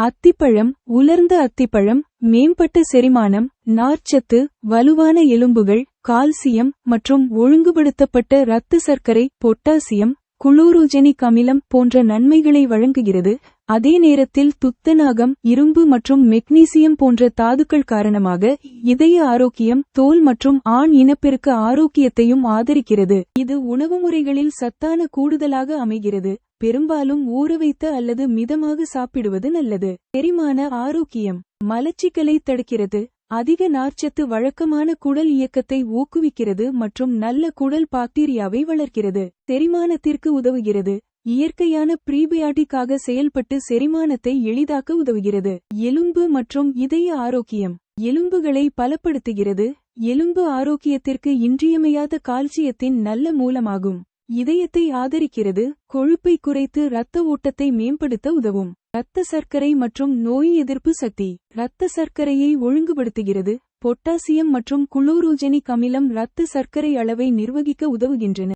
அத்திப்பழம் உலர்ந்த அத்திப்பழம் மேம்பட்ட செரிமானம் நார்ச்சத்து வலுவான எலும்புகள் கால்சியம் மற்றும் ஒழுங்குபடுத்தப்பட்ட இரத்த சர்க்கரை பொட்டாசியம் குளோரோஜெனிக் அமிலம் போன்ற நன்மைகளை வழங்குகிறது. அதே நேரத்தில் துத்தநாகம் இரும்பு மற்றும் மெக்னீசியம் போன்ற தாதுக்கள் காரணமாக இதய ஆரோக்கியம் தோல் மற்றும் ஆண் இனப்பெருக்க ஆரோக்கியத்தையும் ஆதரிக்கிறது. இது உணவு முறைகளில் சத்தான கூடுதலாக அமைகிறது. பெரும்பாலும் ஊறவைத்த அல்லது மிதமாக சாப்பிடுவது நல்லது. செரிமான ஆரோக்கியம் மலச்சிக்கலை தடுக்கிறது. அதிக நார்ச்சத்து வழக்கமான குடல் இயக்கத்தை ஊக்குவிக்கிறது மற்றும் நல்ல குடல் பாக்டீரியாவை வளர்க்கிறது. செரிமானத்திற்கு உதவுகிறது. இயற்கையான ப்ரீபயாட்டிக்காக செயல்பட்டு செரிமானத்தை எளிதாக்க உதவுகிறது. எலும்பு மற்றும் இதய ஆரோக்கியம். எலும்புகளை பலப்படுத்துகிறது. எலும்பு ஆரோக்கியத்திற்கு இன்றியமையாத கால்சியத்தின் நல்ல மூலமாகும். இதயத்தை ஆதரிக்கிறது கொழுப்பை குறைத்து இரத்த ஓட்டத்தை மேம்படுத்த உதவும். இரத்த சர்க்கரை மற்றும் நோய் எதிர்ப்பு சக்தி. இரத்த சர்க்கரையை ஒழுங்குபடுத்துகிறது பொட்டாசியம் மற்றும் குளோரோஜெனிக் அமிலம் இரத்த சர்க்கரை அளவை நிர்வகிக்க உதவுகின்றன.